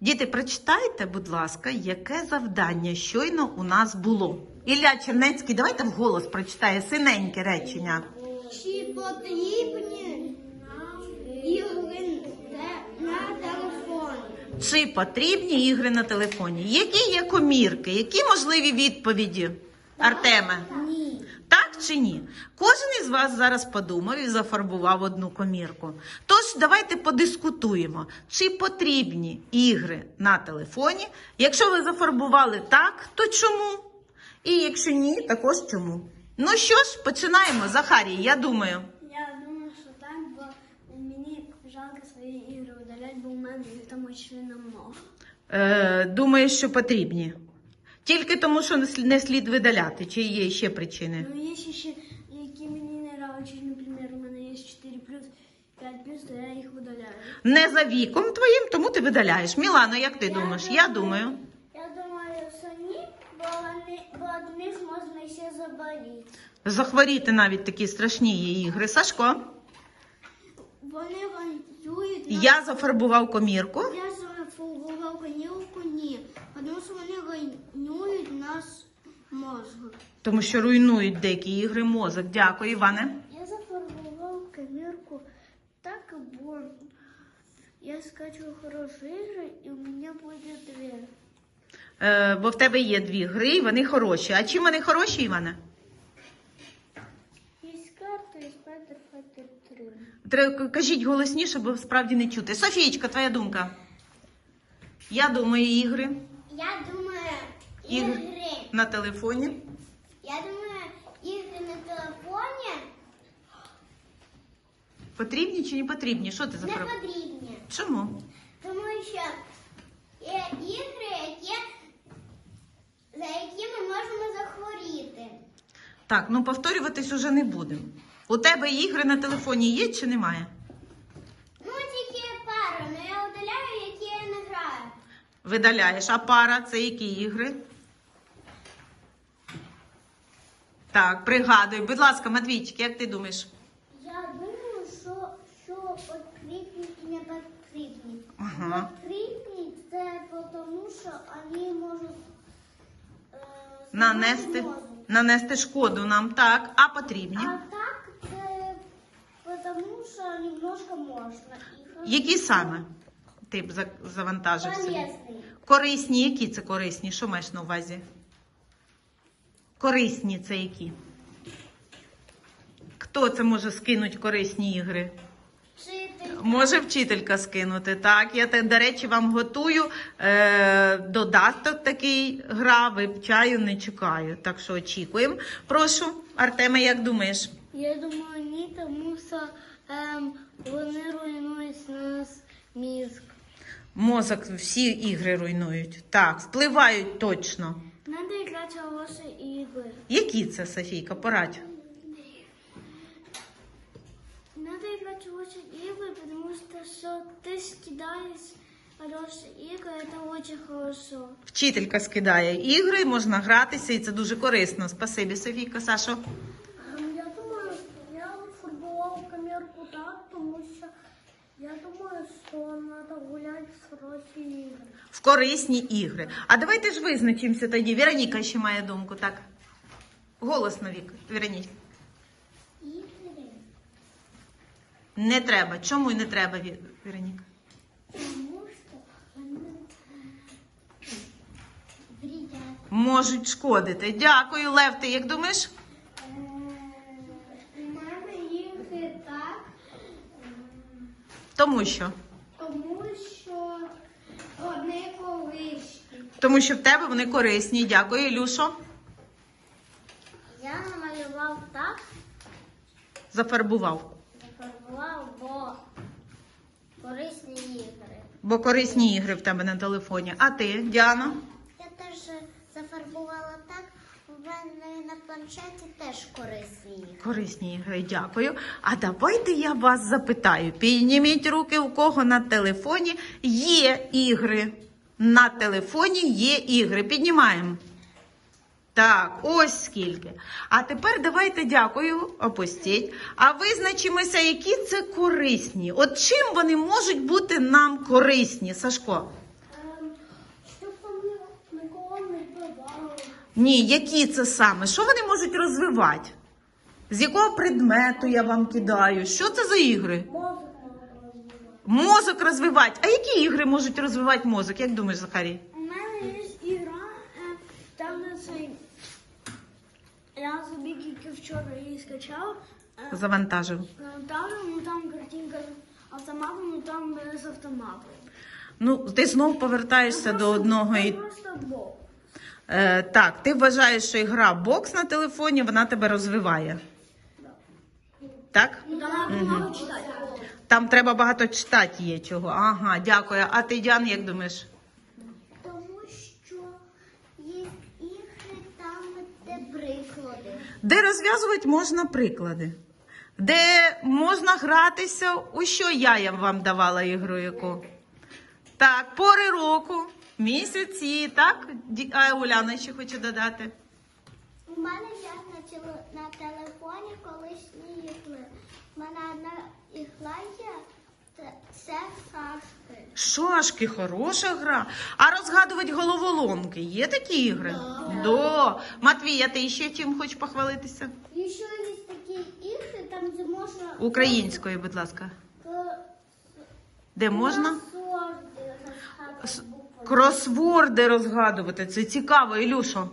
Діти, прочитайте, будь ласка, яке завдання щойно у нас було. Ілля Чернецький, давайте вголос прочитає синеньке речення. Чи потрібні ігри на телефоні? Чи потрібні ігри на телефоні? Які є комірки? Які можливі відповіді? Артеме? Чи ні? Кожен із вас зараз подумав і зафарбував одну комірку. Тож давайте подискутуємо, чи потрібні ігри на телефоні. Якщо ви зафарбували так, то чому? І якщо ні, також чому? Ну що ж, починаємо. Захарій, я думаю. Я думаю, що так, бо мені жалко свої ігри видаляти, бо в мене там дуже намного. Е, думаю, що потрібні. Тільки тому, що не слід- не слід видаляти, чи є ще причини? Ну, є ще, які мені не нравятся, наприклад, у мене є 4 плюс, 5 плюс, то я їх видаляю. Не за віком твоїм, тому ти видаляєш. Мілано, як ти думаєш? Я думаю. Я думаю, самі, бо, вони, бо від них можна ще заболіти. Захворіти навіть такі страшні є ігри. Сашко, Вони воюють я зафарбував комірку. Я зафарбував конілку, ні. Тому що вони наш мозок. Тому що руйнують деякі ігри мозок. Дякую, Іване. Я зафарбував камірку так, бо я скачу хороші ігри і у мене буде дві. Е, бо в тебе є дві гри, і вони хороші. А чим вони хороші, Іване? Є карта і Spider Fighter 3. Треба кажіть голосніше, бо справді не чути. Софієчка, твоя думка. Я думаю, ігри Я думаю, Ігри. на телефоні. Я думаю, ігри на телефоні Потрібні чи не потрібні? Що ти не зафарбував? потрібні. Чому? Тому що є ігри, які, за які ми можемо захворіти. Так, ну повторюватись уже не будемо. У тебе ігри на телефоні є чи немає? Ну, тільки пару, але я удаляю, які я не граю. Видаляєш. А пара це які ігри? Так, пригадуй. Будь ласка, Матвійчик, як ти думаєш? Я думаю, що, що потрібні і не потрібні. Ага. Потрібні це тому, що вони можуть е, Нанести, зламати нанести шкоду нам, так. А потрібні? А так це тому, що немножко можна. їх Які саме ти б за- завантажив собі? Полезний. Корисні, які це корисні? Що маєш на увазі? Корисні це які? Хто це може скинути корисні ігри? Вчитель. Може вчителька скинути. Так, я до речі, вам готую е, додаток такий гра, вивчаю, не чекаю. Так що очікуємо. Прошу, Артеме, як думаєш? Я думаю, ні, тому що ем, вони руйнують нас мізк. Мозок всі ігри руйнують. Так, впливають точно Надо грати хороші ігри. Які це, Софійка? Порадь. Надо играть в хорошие игры, потому что, что ты скидаешь хорошие игры, это очень хорошо. Вчителька скидає ігри, можна гратися, і це дуже корисно. Спасибі, Софійка, Сашо. Думаю, треба гуляти в хороші ігри. В корисні ігри. А давайте ж визначимося тоді. Вероніка ще має думку, так? Голосно, Вік. Вероніка. Ігри? Не треба. Чому не треба, Вероніка? Тому що вони вредять. Можуть шкодити. Дякую, Лев. Ти як думаєш? Ігри так, Тому що. тому що вони корисні. Тому що в тебе вони корисні. Дякую, Ілюшо. Я намалював так, Зафарбував. зафарбував, бо корисні ігри. Бо корисні ігри в тебе на телефоні. А ти, Діана? Я теж зафарбувала так, у мене на планшеті теж корисні ігри. Корисні ігри, дякую. А давайте я вас запитаю. Підніміть руки, у кого на телефоні є ігри на телефоні є ігри. Піднімаємо. Так, ось скільки. А тепер давайте дякую, опустіть. А визначимося, які це корисні. От чим вони можуть бути нам корисні, Сашко? Ні, які це саме? Що вони можуть розвивати? З якого предмету я вам кидаю? Що це за ігри? Мову. Мозок розвивати. А які ігри можуть розвивати мозок? Як думаєш, Захарій? У мене є ігра, е, там де цей. Я собі тільки вчора її скачав. е, Завантажив. Там, ну там картинка з автоматом, ну там без автомату. Ну, ти знов повертаєшся до одного і. Просто бок. Е, так, ти вважаєш, що гра бокс на телефоні, вона тебе розвиває. Так? Ну, там читати. Там треба багато читати є чого. Ага, дякую. А ти, Діан, як думаєш? Тому що є ігри там, де приклади. Де розв'язувати можна приклади? Де можна гратися, у що я вам давала ігру яку? Так, пори року, місяці, так? А Уляна ще хоче додати. У мене є на, теле- на телефоні колишні ігри. У мене одна ігла є, це, шашки. Шашки, хороша гра. А розгадувати головоломки є такі ігри? До. Матвія, ти ще чим хочеш похвалитися? І ще є такі ігри, там де можна Українською, будь ласка. к- Де можна? кросворди розгадувати С- Кросворди розгадувати. Це цікаво, Ілюшо.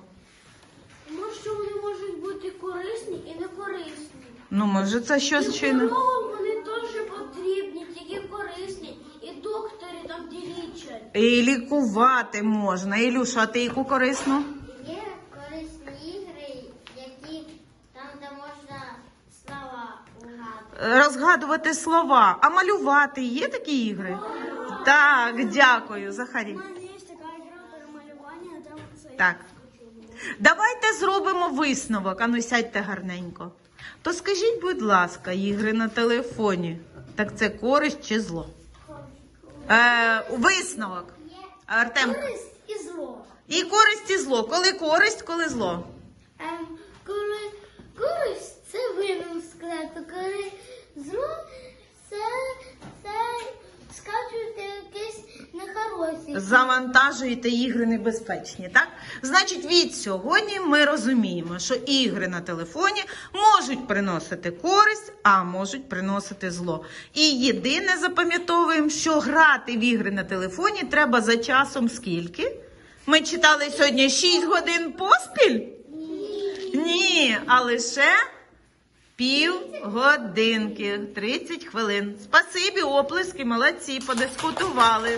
Тому що вони можуть бути корисні і не корисні. Ну, може, це щось ще не. Психологам вони теж потрібні, тільки корисні. І доктори там ті лічать. І лікувати можна. Ілюша, а ти яку корисну? Є корисні ігри, які там, де можна слова угадувати. Розгадувати слова, а малювати є такі ігри? Так, дякую, це. Так. Давайте зробимо висновок. Ану, сядьте гарненько. То скажіть, будь ласка, ігри на телефоні. Так це користь чи зло? Е, висновок. Артем. Користь і зло. І користь і зло. Коли користь, коли зло. Ем, коли користь це винен сказати, коли зло це, це скачуєте якісь нехороші. Завантажуєте ігри небезпечні, так? Значить, від сьогодні ми розуміємо, що ігри на телефоні можуть приносити користь, а можуть приносити зло. І єдине запам'ятовуємо, що грати в ігри на телефоні треба за часом скільки? Ми читали сьогодні 6 годин поспіль? Ні, а лише пів годинки, 30 хвилин. Спасибі, оплески, молодці, подискутували.